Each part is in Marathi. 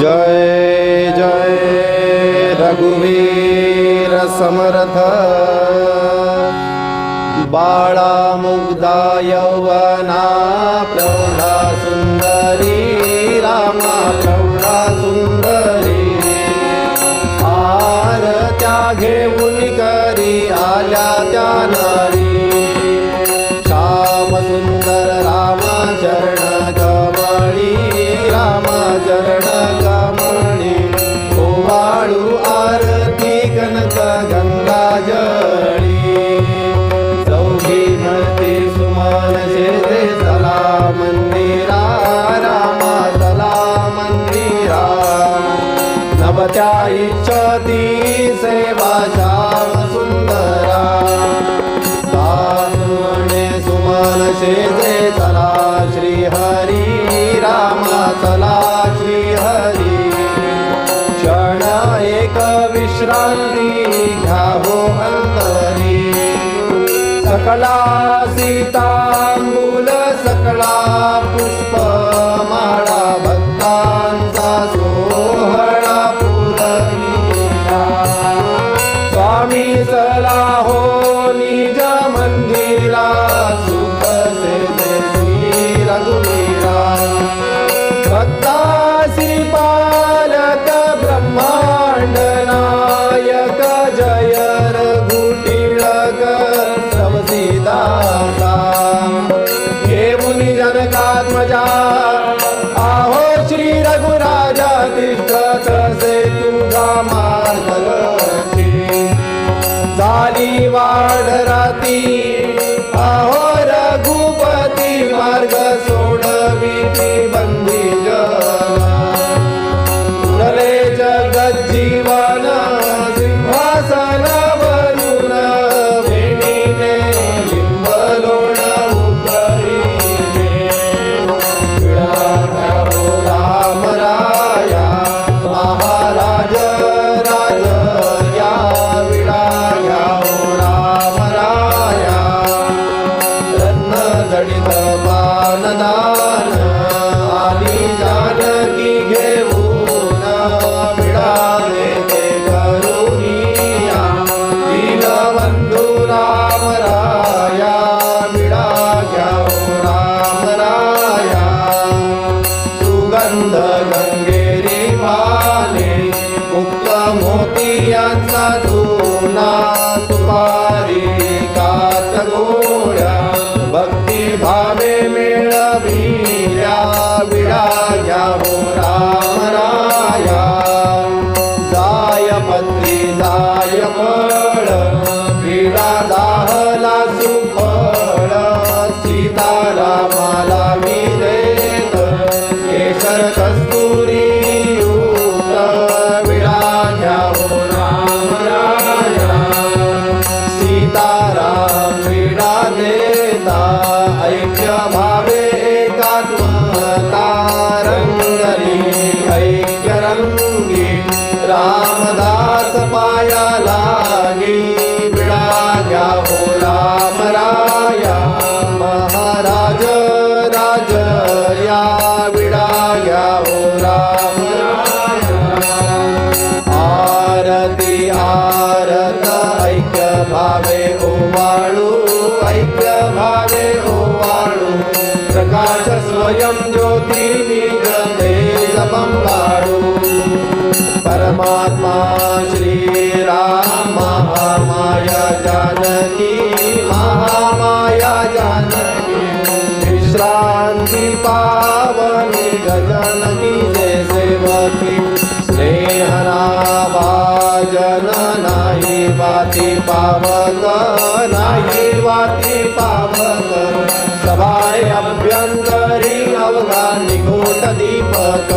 जय जय रघुवीर समरथ। बाळा मुग्धा यवना ढराती 한다. गजाननी विश्रांती पावनी गजाननी जय सेवती स्नेहरावा जन नाही वाती पावत नाही वाती पावत सभाय अभ्यंतरी अवघा निघोट दीपक.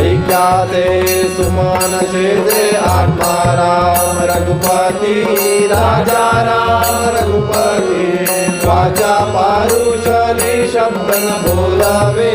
ऐक्याते सुमन शेजे आत्मा राम रघुपती राजा राम रघुपती भोला वे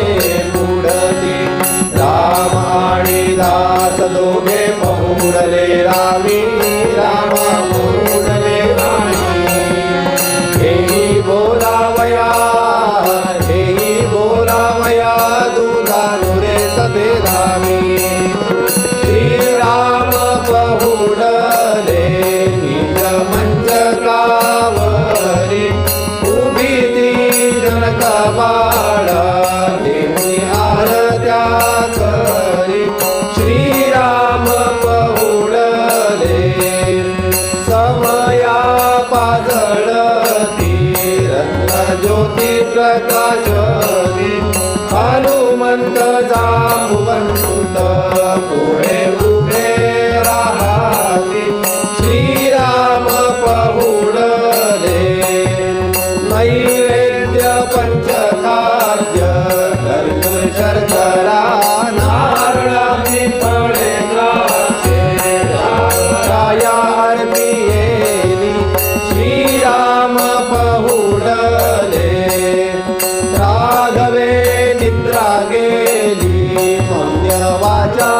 वाचा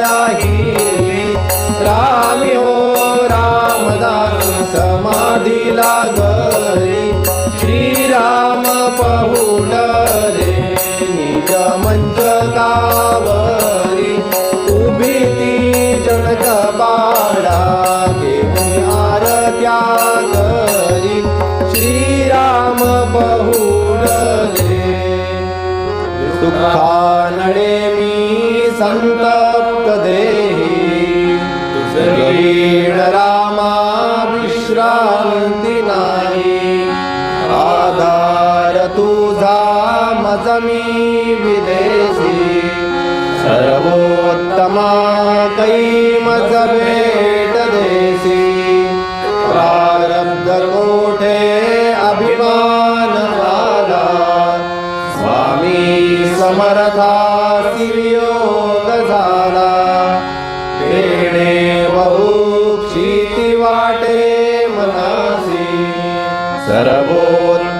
राहिली रामी हो रामदास श्रीराम पहुडले निज मंचकावरी. उभी ती जनक बाळा घेऊन आरत्या करी. श्रीराम मी संतप्त देही तुझीण रामा विश्रांती नाही। आधार तुझा मजमी विदेशी। सर्वोत्तमा कै मज भेट देसी प्रारब्ध कोठे अभिमान वाला स्वामी समर्था वियोग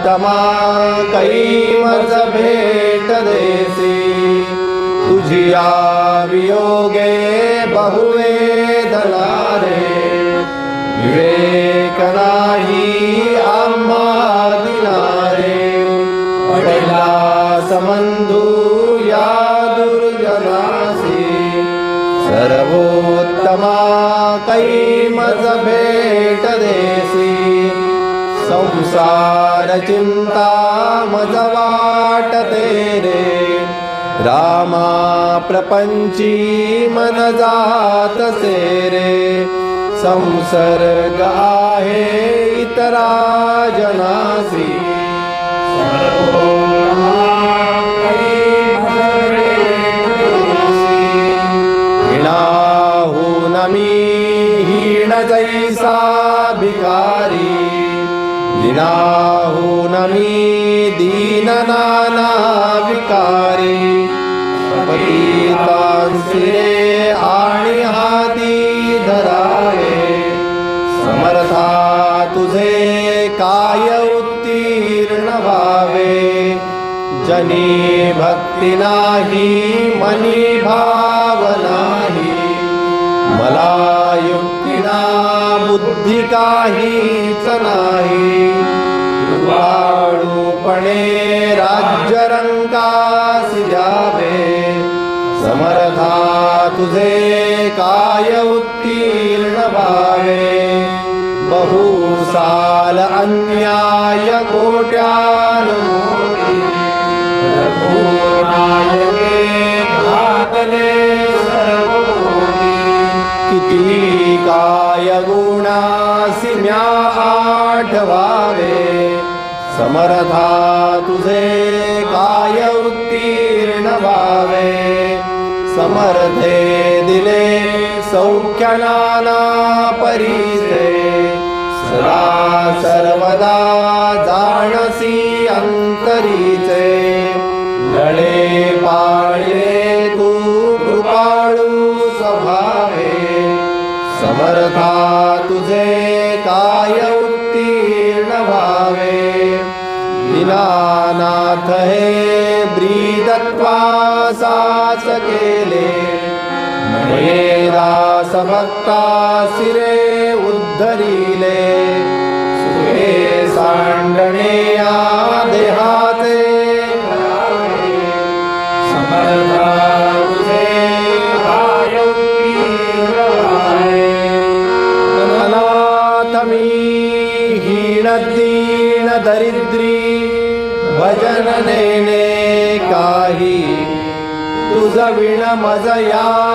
सर्वोत्तमा कैमज भेट देसी तुझिया वियोगे बहुवेदना रे विवेक नाही आम्हा दिनारे। पडला समंधू या दुर्जनासी। सर्वोत्तमा कैमज भेट संसार चिंता मज वाटते रे रामा प्रपंची मन जात से रे संसर्ग आहे इतरा जनासी हिणाहून मी हीण जैसा। दीनाहून मी दीन नाना विकारी। पतितांसिरे आणि हाती धरावे। समर्था तुझे काय उत्तीर्ण व्हावे। जनी भक्ती नाही मनी भाव नाही। मला युक्तीना बुद्धी काहीच नाही। कृपाळूपणे राज्य रंकासी द्यावे समर्था तुझे काय उत्तीर्ण भावे बहुसाल अन्याय कोट्यान घातले किती काय गुणासी म्या आठवा. समरथा तुझे काय उत्तीर्ण व्हावे समर्थे दिले सौख्यनाना परीसे सदा सर्वदा जाणसी अंतरीचे लळे महे ब्रीदत्वा ्रीतत्वा सासके ले शिरे उद्धरीले। नेणे काही. तुझा विण मजया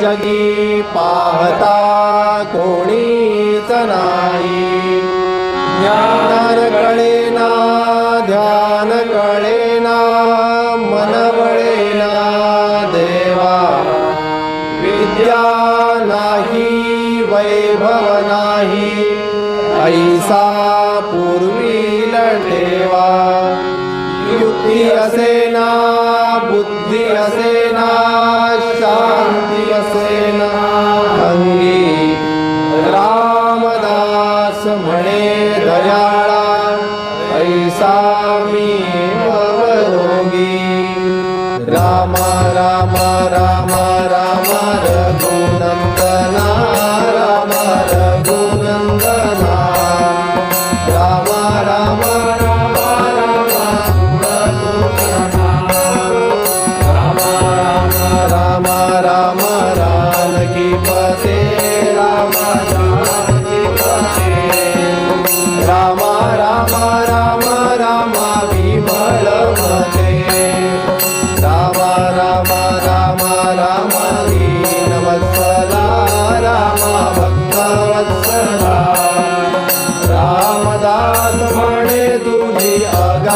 जगी पाहता कोणीच नाही. ज्ञान कळेना ध्यान कळेना मन वळेना देवा. विद्या नाही वैभव नाही. ऐसा असेना बुद्धी असेना शांती असेना. अंगी रामदास म्हणे दयाळा ऐसा मी भवरोगी रामा रामा राम रामा रघुनंदना रामा रघुनंदना. रामा रामा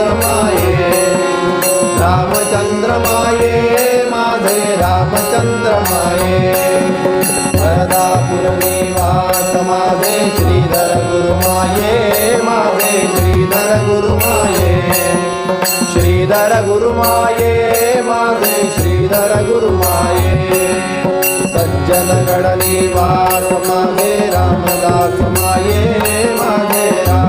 रामचंद्रमाये रामचंद्रमाये माझे रामचंद्रमाये। वरदा पुरनिवास माझे श्रीधर गुरुमाये माझे श्रीधर गुरुमाये। श्रीधर गुरुमाये माझे श्रीधर गुरुमाये। सज्जन गडनिवास माधे रामदास माये माझे राम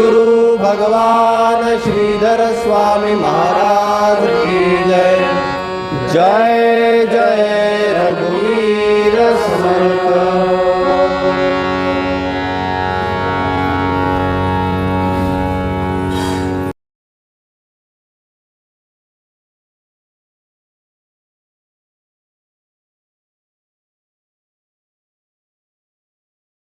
गुरु भगवान श्रीधर स्वामी महाराज की जय। जय जय रघुवीर समर्थ